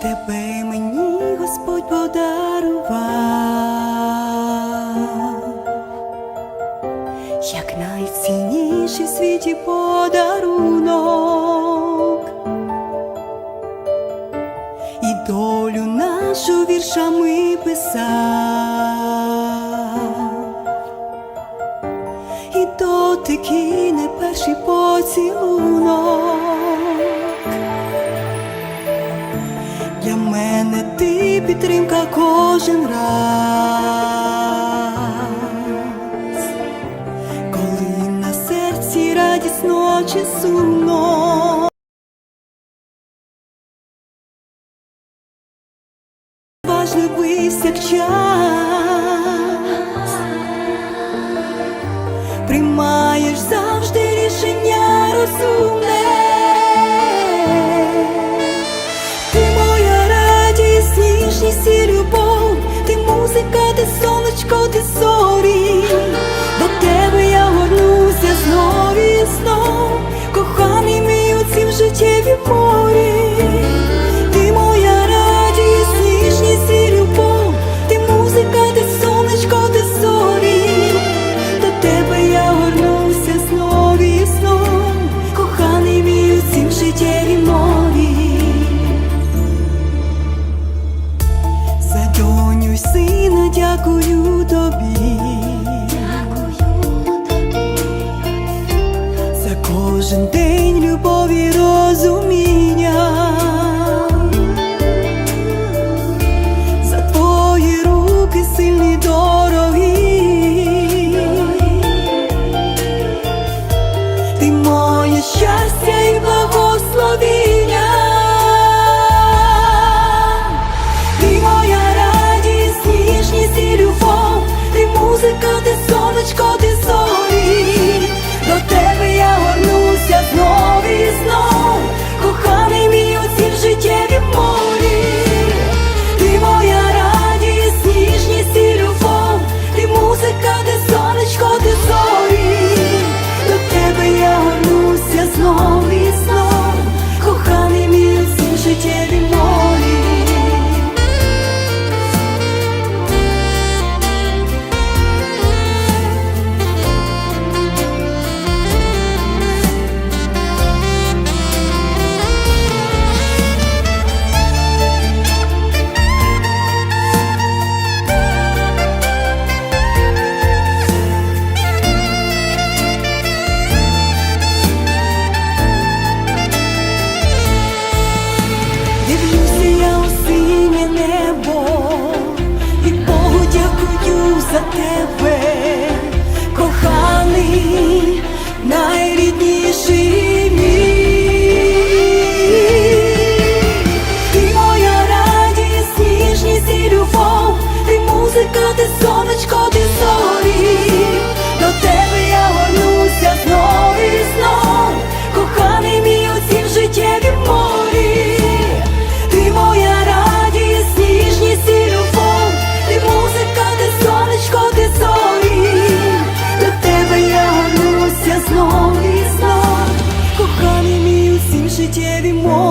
тебе мені Господь подарував, як найцінніший в світі подарунок, і долю нашу віршами писав, і дотики не перший поцілунок. підтримка кожен раз, коли на серці радісно чи сумно. Важливий як час приймаєш завжди рішення розуму. sentir 夜的魔